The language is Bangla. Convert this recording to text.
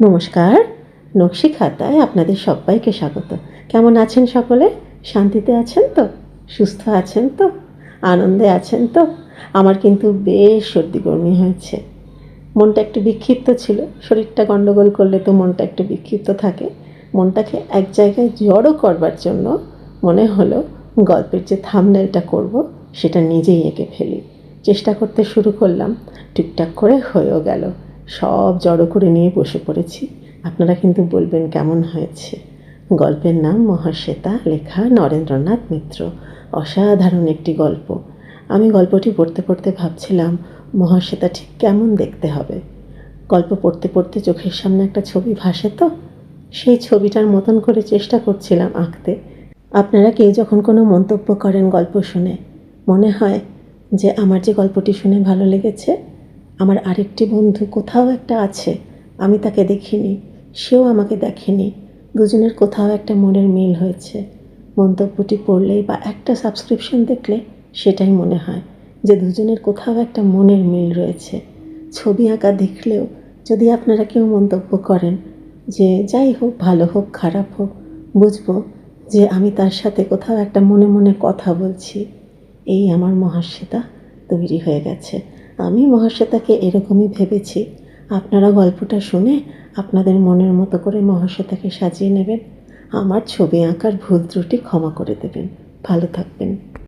নমস্কার, নকশি খাতায় আপনাদের সবাইকে স্বাগত। কেমন আছেন সকলে? শান্তিতে আছেন তো? সুস্থ আছেন তো? আনন্দে আছেন তো? আমার কিন্তু বেশ সর্দি গরমি হয়েছে। মনটা একটু বিক্ষিপ্ত ছিল। শরীরটা গণ্ডগোল করলে তো মনটা একটু বিক্ষিপ্ত থাকে। মনটাকে এক জায়গায় জড়ো করবার জন্য মনে হলো গল্পের যে থামনেলটা করব, সেটা নিজেই এঁকে ফেলি। চেষ্টা করতে শুরু করলাম। টুকটাক করে হয়েও গেল। সব জড়ো করে নিয়ে বসে পড়েছি। আপনারা কিন্তু বলবেন কেমন হয়েছে? গল্পের নাম মহাশ্বেতা, লেখা নরেন্দ্রনাথ মিত্র। অসাধারণ একটি গল্প। আমি গল্পটি পড়তে পড়তে ভাবছিলাম, মহাশ্বেতা ঠিক কেমন দেখতে হবে? গল্প পড়তে পড়তে চোখের সামনে একটা ছবি ভাসে তো? সেই ছবিটার মতন করে চেষ্টা করছিলাম আঁকতে। আপনারা কেউ যখন কোনো মন্তব্য করেন গল্প শুনে, মনে হয় যে আমার যে গল্পটি শুনে ভালো লেগেছে আমার আরেকটি বন্ধু কোথাও একটা আছে, আমি তাকে দেখিনি, সেও আমাকে দেখেনি। দুজনের কোথাও একটা মনের মিল হয়েছে। মন্তব্যটি পড়লেই বা একটা সাবস্ক্রিপশন দেখলে সেটাই মনে হয় যে দুজনের কোথাও একটা মনের মিল রয়েছে। ছবি আঁকা দেখলেও যদি আপনারা কেউ মন্তব্য করেন যে যাই হোক, ভালো হোক, খারাপ হোক, বুঝব যে আমি তার সাথে কোথাও একটা মনে মনে কথা বলছি। এই আমার মহাশ্বেতা তৈরি হয়ে গেছে। আমি মহাশ্বেতাকে এরকমই ভেবেছি। আপনারা গল্পটা শুনে আপনাদের মনের মতো করে মহাশ্বেতাকে সাজিয়ে নেবেন। আমার ছবি আঁকার ভুল ত্রুটি ক্ষমা করে দেবেন। ভালো থাকবেন।